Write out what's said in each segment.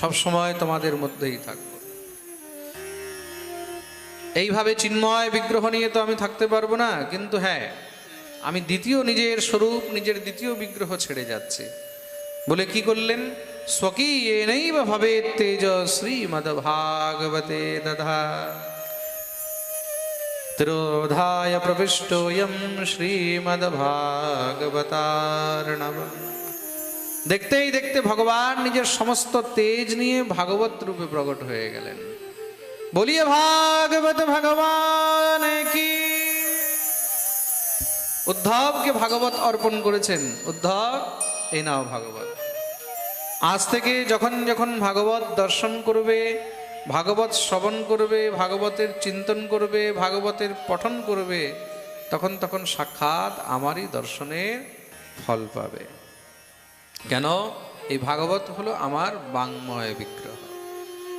সব সময় তোমাদের মধ্যেই থাকব। এইভাবে চিন্ময় বিগ্রহ নিয়ে তো আমি থাকতে পারব না, কিন্তু হ্যাঁ আমি দ্বিতীয় নিজের স্বরূপ, নিজের দ্বিতীয় বিগ্রহ ছেড়ে যাচ্ছি। বলে কি করলেন? স্বকীয় ভাবে তেজ শ্রীমদ ভাগবতে দধা তিরোধায় প্রবিষ্টোয়ম শ্রীমদ ভাগবতার্ণব দেখতেই দেখতে ভগবান নিজের সমস্ত তেজ নিয়ে ভাগবত রূপে প্রকট হয়ে গেলেন। বলিয়ে, ভাগবত ভগবান কি? উদ্ধবকে ভাগবত অর্পণ করেছেন। উদ্ধব এই নাও ভাগবত। আজ থেকে যখন যখন ভাগবত দর্শন করবে, ভাগবত শ্রবণ করবে, ভাগবতের চিন্তন করবে, ভাগবতের পঠন করবে, তখন তখন সাক্ষাৎ আমারই দর্শনের ফল পাবে। কেন? এই ভাগবত হলো আমার বাংময় বিগ্রহ।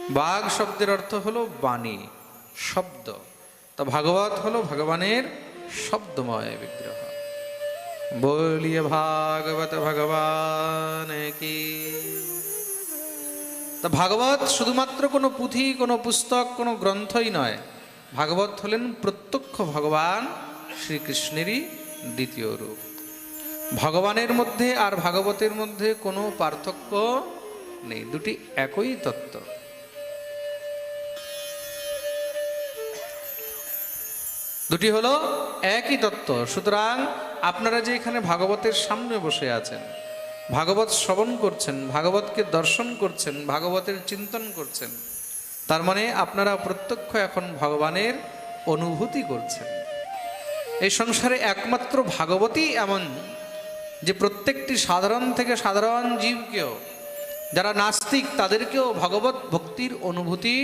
বাঘ শব্দের অর্থ হলো বাণী, শব্দ। তা ভাগবত হলো ভগবানের শব্দময় বিগ্রহ। বলিয়ে ভাগবত, ভগবান কি? তা ভাগবত শুধুমাত্র কোনো পুঁথি, কোনো পুস্তক, কোনো গ্রন্থই নয়। ভাগবত হলেন প্রত্যক্ষ ভগবান শ্রীকৃষ্ণেরই দ্বিতীয় রূপ। ভগবানের মধ্যে আর ভাগবতের মধ্যে কোনো পার্থক্য নেই। দুটি একই তত্ত্ব। দুটি হলো একই তত্ত্ব। সুতরাং আপনারা যে এখানে ভাগবতের সামনে বসে আছেন, ভাগবত শ্রবণ করছেন, ভাগবতকে দর্শন করছেন, ভাগবতের চিন্তন করছেন, তার মানে আপনারা প্রত্যক্ষ এখন ভগবানের অনুভূতি করছেন। এই সংসারে একমাত্র ভাগবতই এমন যে প্রত্যেকটি সাধারণ থেকে সাধারণ জীবকেও, যারা নাস্তিক, তাদেরকেও ভগবত ভক্তির অনুভূতি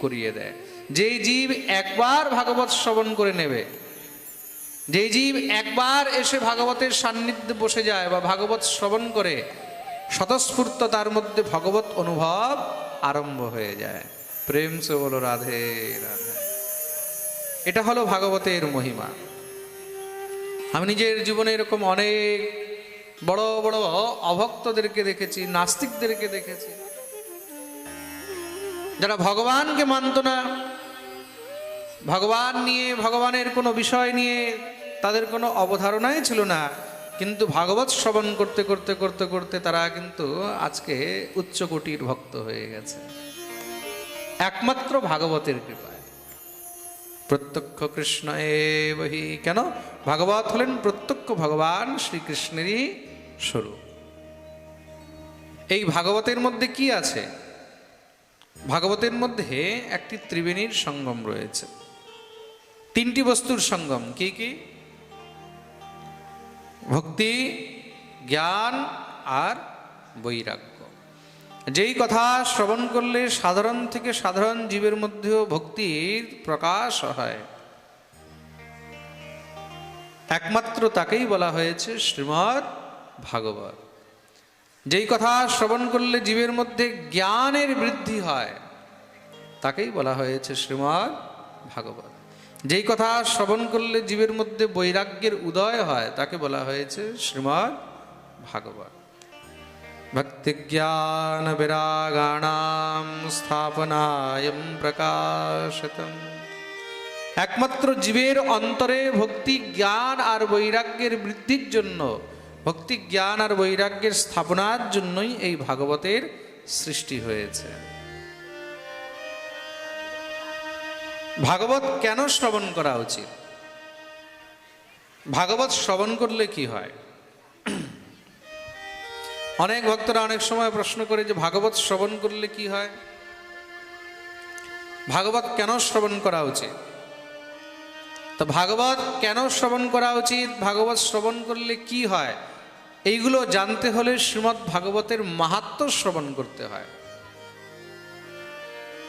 করিয়ে দেয়। যেই জীব একবার ভাগবত শ্রবণ করে নেবে, যেই জীব একবার এসে ভাগবতের সান্নিধ্যে বসে যায় বা ভাগবত শ্রবণ করে, স্বতঃস্ফূর্ত তার মধ্যে ভগবত অনুভব আরম্ভ হয়ে যায়। প্রেম সে বলো, রাধে রাধে। এটা হলো ভাগবতের মহিমা। আমি নিজের জীবনে এরকম অনেক বড় বড় অভক্তদেরকে দেখেছি, নাস্তিকদেরকে দেখেছি। যারা ভগবানকে মানত না, ভগবান নিয়ে, ভগবানের কোনো বিষয় নিয়ে তাদের কোনো অবধারণাই ছিল না। কিন্তু ভাগবত শ্রবণ করতে করতে করতে করতে তারা কিন্তু আজকে উচ্চকোটির ভক্ত হয়ে গেছে। একমাত্র ভাগবতের কৃপায়। প্রত্যক্ষ কৃষ্ণ বহি কেন? ভাগবত হলেন প্রত্যক্ষ ভগবান শ্রীকৃষ্ণেরই স্বরূপ। এই ভাগবতের মধ্যে কি আছে? ভাগবতের মধ্যে একটি ত্রিবেণীর সঙ্গম রয়েছে। তিনটি বস্তুর সঙ্গম কি কি? ভক্তি, জ্ঞান আর বৈরাগ্য। যেই কথা শ্রবণ করলে সাধারণ থেকে সাধারণ জীবের মধ্যেও ভক্তির প্রকাশ হয়। একমাত্র তাকেই বলা হয়েছে শ্রীমৎ ভাগবত। যেই কথা শ্রবণ করলে জীবের মধ্যে জ্ঞানের বৃদ্ধি হয়, তাকেই বলা হয়েছে শ্রীমৎ ভাগবত। যেই কথা শ্রবণ করলে জীবের মধ্যে বৈরাগ্যের উদয় হয়, তাকে বলা হয়েছে শ্রীমৎ ভাগবত। ভক্তি জ্ঞান বিরাগাণাম স্থাপনায় প্রকাশিতম। একমাত্র জীবের অন্তরে ভক্তি, জ্ঞান আর বৈরাগ্যের বৃদ্ধির জন্য, ভক্তি, জ্ঞান আর বৈরাগ্যের স্থাপনার জন্যই এই ভাগবতের সৃষ্টি হয়েছে। ভাগবত কেন শ্রবণ করা উচিত? ভাগবত শ্রবণ করলে কি হয়? অনেক ভক্তরা অনেক সময় প্রশ্ন করে যে ভাগবত শ্রবণ করলে কি হয়? ভাগবত কেন শ্রবণ করা উচিত? তো ভাগবত কেন শ্রবণ করা উচিত? ভাগবত শ্রবণ করলে কি হয়? এইগুলো জানতে হলে শ্রীমৎ ভাগবতের মাহাত্ম শ্রবণ করতে হয়।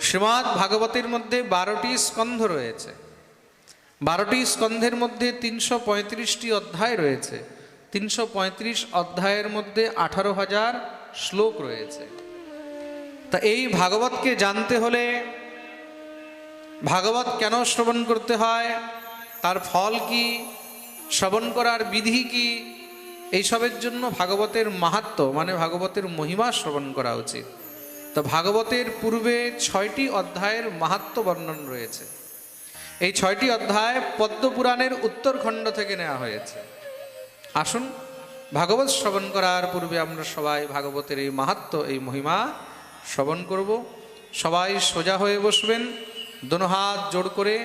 শ্রীমৎ ভাগবতের মধ্যে বারোটি স্কন্ধ রয়েছে। বারোটি স্কন্ধের মধ্যে তিনশো পঁয়ত্রিশটি অধ্যায় রয়েছে। তিনশো পঁয়ত্রিশ অধ্যায়ের মধ্যে আঠারো হাজার শ্লোক রয়েছে। তা এই ভাগবতকে জানতে হলে ভাগবত কেন শ্রবণ করতে হয়? তার ফল কি? শ্রবণ করার বিধি কি? এইসবের জন্য ভাগবতের মাহাত্ম মানে ভাগবতের মহিমা শ্রবণ করা উচিত। তো ভাগবতের পূর্বে ছয়টি অধ্যায়ের মাহাত্ম বর্ণন রয়েছে। এই ছয়টি অধ্যায় পদ্মপুরাণের উত্তরখণ্ড থেকে নেওয়া হয়েছে। আসুন, ভাগবত শ্রবণ করার পূর্বে আমরা সবাই ভাগবতের এই মাহাত্ম, এই মহিমা শ্রবণ করব। সবাই সোজা হয়ে বসবেন, দোনো হাত জোড় করে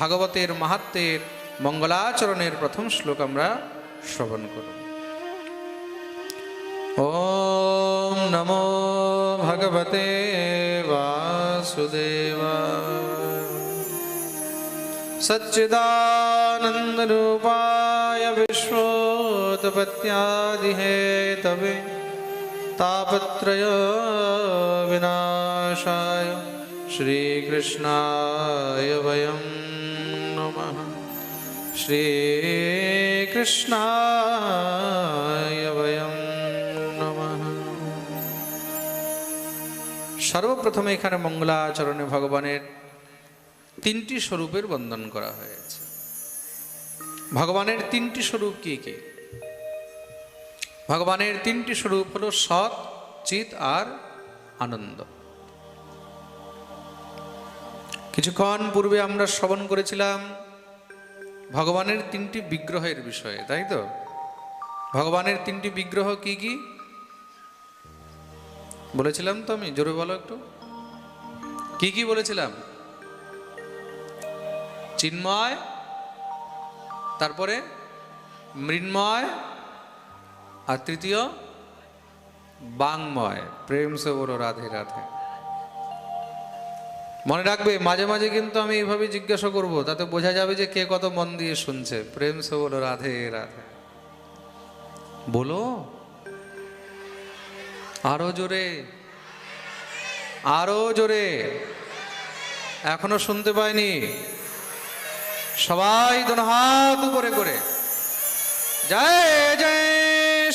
ভাগবতের মাহাত্মের মঙ্গলাচরণের প্রথম শ্লোক আমরা শ্রবণ করব। ওম নমো ভগবতে বাসুদেবা सच्चिदानन्दरूपाय विश्वोत्पत्त्यादिहेतवे तापत्रय विनाशाय श्रीकृष्णाय वयं नमः श्रीकृष्णाय वयं নমঃ সর্বপ্রথমে এখানে মঙ্গলাচরণে ভগবানের তিনটি স্বরূপের বন্দন করা হয়েছে ভগবানের তিনটি স্বরূপ কি কি? ভগবানের তিনটি স্বরূপ হলো সৎ, চিত আর আনন্দ। কিছুক্ষণ পূর্বে আমরা শ্রবণ করেছিলাম ভগবানের তিনটি বিগ্রহের বিষয়ে, তাই তো? ভগবানের তিনটি বিগ্রহ কি কি? বলেছিলাম তো আমি, জোরে বলো একটু। কি কি বলেছিলাম? চিন্ময় তারপরে মৃন্ময় আর তৃতীয় বাংময়। প্রেম সে বলো, রাধে রাধে। মনে রাখবে, মাঝে মাঝে কিন্তু আমি এইভাবে জিজ্ঞাসা করব, তাতে বোঝা যাবে যে কে কত মন দিয়ে শুনছে। প্রেম সে বলো, রাধে রাধে। বলো, আরও জোরে আরও জোরে। এখনও শুনতে পাইনি। সবাই দোনো হাত উপরে করে। জয় জয়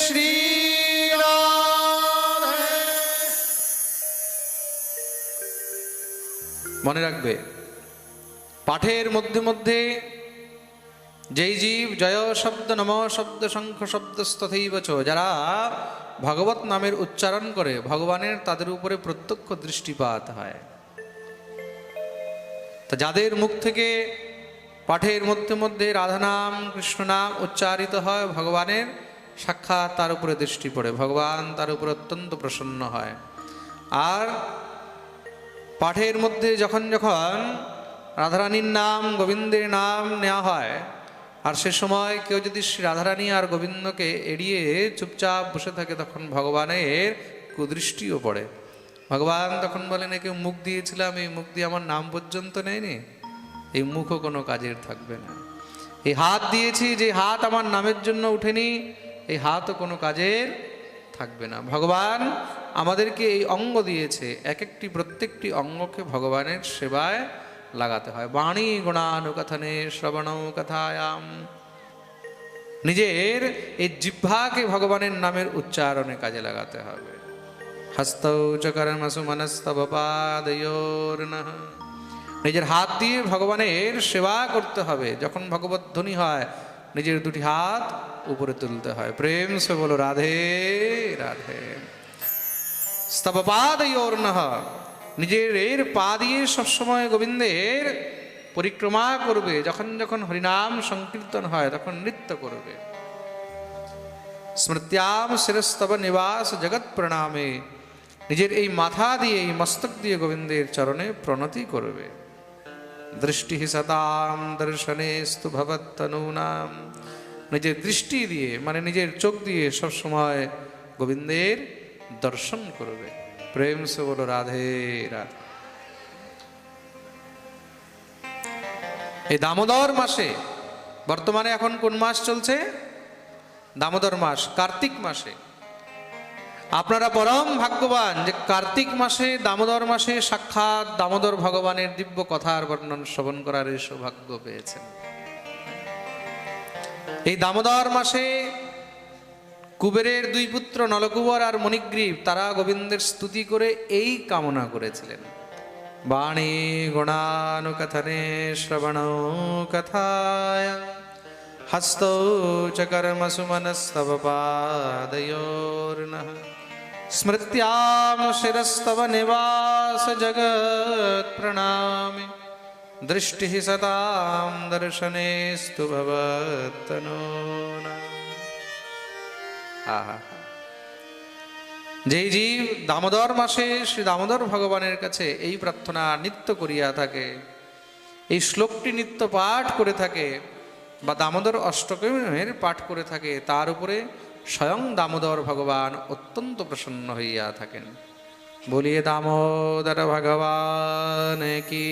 শ্রী মনে রাখবে, পাঠের মধ্যে মধ্যে যেই জীব জয় শব্দ নম শব্দ শঙ্খ শব্দ স্তথৈবচ যারা ভগবত নামের উচ্চারণ করে, ভগবানের তাদের উপরে প্রত্যক্ষ দৃষ্টিপাত হয়। তা যাদের মুখ থেকে পাঠের মধ্যে মধ্যে রাধা নাম, কৃষ্ণ নাম উচ্চারিত হয় ভগবানের। সাক্ষাৎ তার উপরে দৃষ্টি পড়ে। ভগবান তার উপরে অত্যন্ত প্রসন্ন হয়। আর পাঠের মধ্যে যখন যখন রাধারানীর নাম, গোবিন্দের নাম নেওয়া হয়, আর সে সময় কেউ যদি শ্রী রাধারানী আর গোবিন্দকে এড়িয়ে চুপচাপ বসে থাকে, তখন ভগবানের কুদৃষ্টিও পড়ে। ভগবান তখন বলেন একে মুখ দিয়েছিলাম? এই মুখ দিয়ে আমার নাম পর্যন্ত নেয়নি? এই মুখও কোনো কাজের থাকবে না। এই হাত দিয়েছি, যে হাত আমার নামের জন্য উঠেনি, এই হাতও কোনো কাজের থাকবে না। ভগবান আমাদেরকে এই অঙ্গ দিয়েছে এক একটি প্রত্যেকটি অঙ্গকে ভগবানের সেবায় লাগাতে হয়। বাণী গুণানুকথনে শ্রবণ কথায়াম। নিজের এই জিহ্বাকে ভগবানের নামের উচ্চারণে কাজে লাগাতে হবে। হস্তৌ চকরমসু মনস্তবপাদয়োর নিজের হাত দিয়ে ভগবানের সেবা করতে হবে। যখন ভগবত ধ্বনি হয়, নিজের দুটি হাত উপরে তুলতে হয়। প্রেম সে বলো, রাধে রাধে। স্তবপাদয়োর নহ নিজের এর পা দিয়ে সবসময় গোবিন্দের পরিক্রমা করবে। যখন যখন হরিনাম সংকীর্তন হয়, তখন নৃত্য করবে। স্মৃত্যাম শিরস্তব নিবাস জগৎ প্রণামে। নিজের এই মাথা দিয়ে, এই মস্তক দিয়ে গোবিন্দের চরণে প্রণতি করবে। দৃষ্টি সদাম দর্শনে স্তু ভবত্তনূনাম নিজের দৃষ্টি দিয়ে মানে নিজের চোখ দিয়ে সবসময় গোবিন্দের দর্শন করবে প্রেম সে বলো রাধে রাধে এই দামোদর মাসে বর্তমানে এখন কোন মাস চলছে দামোদর মাস কার্তিক মাসে আপনারা পরম ভাগ্যবান যে কার্তিক মাসে, দামোদর মাসে সাক্ষাৎ দামোদর ভগবানের দিব্য কথার বর্ণন শ্রবণ করার এই সৌভাগ্য পেয়েছেন। এই দামোদর মাসে কুবেরের দুই পুত্র নলকুবর আর মণিগ্রীব, তারা গোবিন্দের স্তুতি করে এই কামনা করেছিলেন। বাণী গুণানুকথনে শ্রবণ কথায়, হস্তৌ চ কর্মসু মনস্তব পাদয়োর্নঃ। নিবাস জগৎ প্রণামি দৃষ্টি সতাম দর্শনেস্তু ভবতনূনা আহা যেই জীব দামোদর মাসে শ্রী দামোদর ভগবানের কাছে এই প্রার্থনা নিত্য করিয়া থাকে, এই শ্লোকটি নিত্য পাঠ করে থাকে বা দামোদর অষ্টকমের পাঠ করে থাকে, তার উপরে স্বয়ং দামোদর ভগবান অত্যন্ত প্রসন্ন হইয়া থাকেন। বলিয়ে, দামোদর ভগবান কি?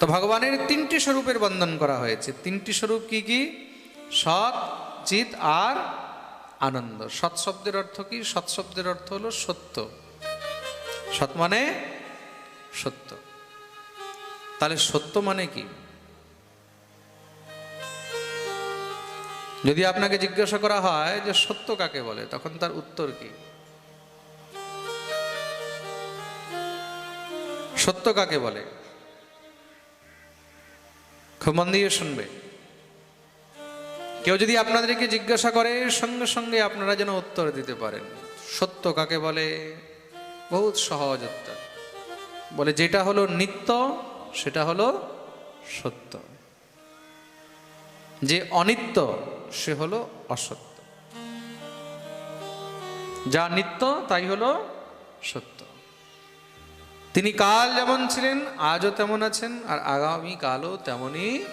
তো ভগবানের তিনটি স্বরূপের বন্ধন করা হয়েছে। তিনটি স্বরূপ কি কি? সৎ চিত আর আনন্দ। সৎ শব্দের অর্থ কি? সৎ শব্দের অর্থ হলো সত্য। সৎ মানে সত্য। তাহলে সত্য মানে কি? যদি আপনাকে জিজ্ঞাসা করা হয় যে সত্য কাকে বলে, তখন তার উত্তর কি? সত্য কাকে বলে? খুব মন দিয়ে শুনবে। কেউ যদি আপনাদেরকে জিজ্ঞাসা করে, সঙ্গে সঙ্গে আপনারা যেন উত্তর দিতে পারেন। সত্য কাকে বলে? বহুত সহজ উত্তর। বলে, যেটা হলো নিত্য, সেটা হলো সত্য। যে অনিত্য সে হলো অসত্য। যা নিত্য, তাই হলো সত্য। তিনি কাল যেমন ছিলেন, আজও তেমন আছেন, আর আগামী কালও তেমনই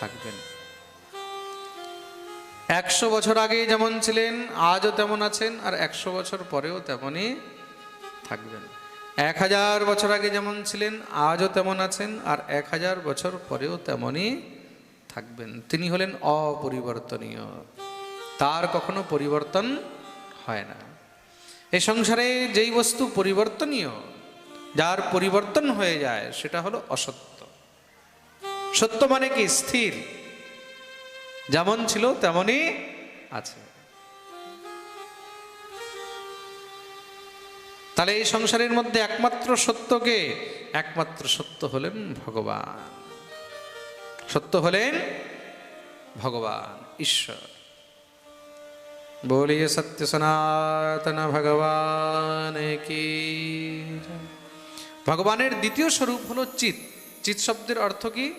থাকবেন। একশো বছর আগে যেমন ছিলেন, আজও তেমন আছেন, আর একশো বছর পরেও তেমনই থাকবেন। এক হাজার বছর আগে যেমন ছিলেন, আজও তেমন আছেন, আর এক হাজার বছর পরেও তেমনই থাকবেন। তিনি হলেন অপরিবর্তনীয়। তার কখনো পরিবর্তন হয় না। এই সংসারে যেই বস্তু পরিবর্তনীয়, যার পরিবর্তন হয়ে যায়, সেটা হলো অসত্য। সত্য মানে কি? স্থির। যেমন ছিল, তেমনই আছে। তাহলে এই সংসারের মধ্যে একমাত্র সত্যকে একমাত্র সত্য হলেন ভগবান। সত্য হলেন ভগবান, ঈশ্বর। বলিয়ে সত্য সনাতন ভগবান কি ভগবানের দ্বিতীয় স্বরূপ হলো চিত। চিত শব্দের অর্থ কি?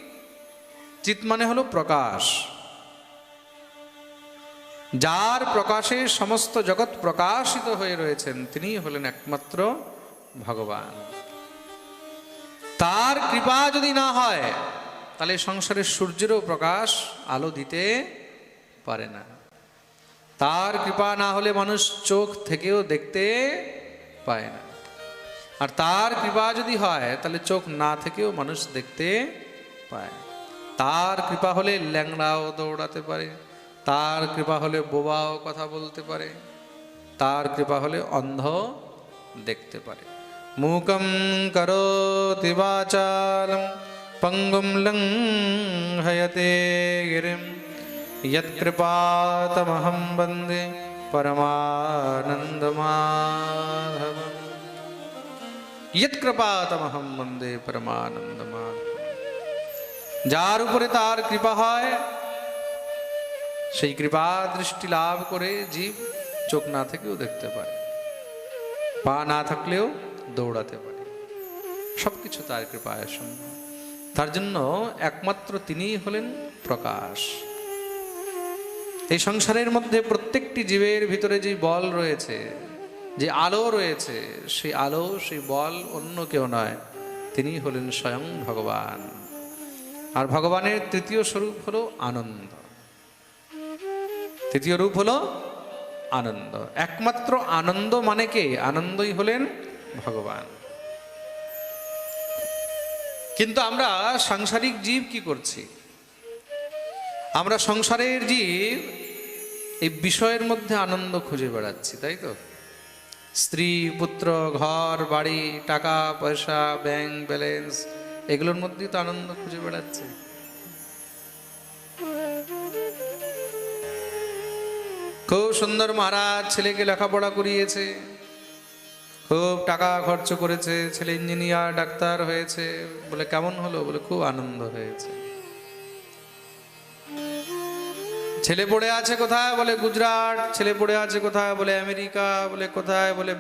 চিত মানে হলো প্রকাশ। যার প্রকাশে সমস্ত জগৎ প্রকাশিত হয়ে রয়েছেন তিনি হলেন একমাত্র ভগবান। তার কৃপা যদি না হয় তাহলে সংসারের সূর্যেরও প্রকাশ আলো দিতে পারে না। তার কৃপা না হলে মানুষ চোখ থেকেও দেখতে পায় না। আর তার কৃপা যদি হয়, তাহলে চোখ না থেকেও মানুষ দেখতে পায় তার কৃপা হলে ল্যাংড়াও দৌড়াতে পারে। তার কৃপা হলে বোবাও কথা বলতে পারে। তার কৃপা হলে অন্ধ দেখতে পারে। মূকম করোতি বাচালম পঙ্গুম লঙ্ঘয়তে গিরিম यत्कृपातमहं वन्दे परमानन्दमाधवम् यत्कृपातमहं वन्दे परमानन्दमाधवम् যার উপরে তার কৃপা হয় সেই কৃপা দৃষ্টি লাভ করে জীব চোখ না থেকেও দেখতে পারে পা না থাকলেও দৌড়াতে পারে সবকিছু তার কৃপায় সম্ভব তার জন্য একমাত্র তিনিই হলেন প্রকাশ। এই সংসারের মধ্যে প্রত্যেকটি জীবের ভিতরে যে বল রয়েছে, যে আলো রয়েছে, সেই আলো, সেই বল অন্য কেউ নয়, তিনি হলেন স্বয়ং ভগবান। আর ভগবানের তৃতীয় স্বরূপ হলো আনন্দ। তৃতীয় রূপ হলো আনন্দ। একমাত্র আনন্দ মানে কে? আনন্দই হলেন ভগবান। কিন্তু আমরা সাংসারিক জীব কি করছি? আমরা সংসারের জীব এই বিষয়ের মধ্যে আনন্দ খুঁজে বেড়াচ্ছি, তাই তো? স্ত্রী, পুত্র, ঘর, বাড়ি, টাকা, পয়সা ব্যাংক ব্যালেন্স এগুলোর মধ্যেই তো আনন্দ খুঁজে বেড়াচ্ছে। খুব সুন্দর মহারাজ ছেলেকে লেখাপড়া করিয়েছে। খুব টাকা খরচ করেছে, ছেলে ইঞ্জিনিয়ার, ডাক্তার হয়েছে। বলে, কেমন হলো? বলে, খুব আনন্দ হয়েছে। ছেলে পড়ে আছে কোথায়? বলে, গুজরাট। ছেলে পড়ে আছে কোথায়? বলে, আমেরিকা। বলে, কোথায়? বলে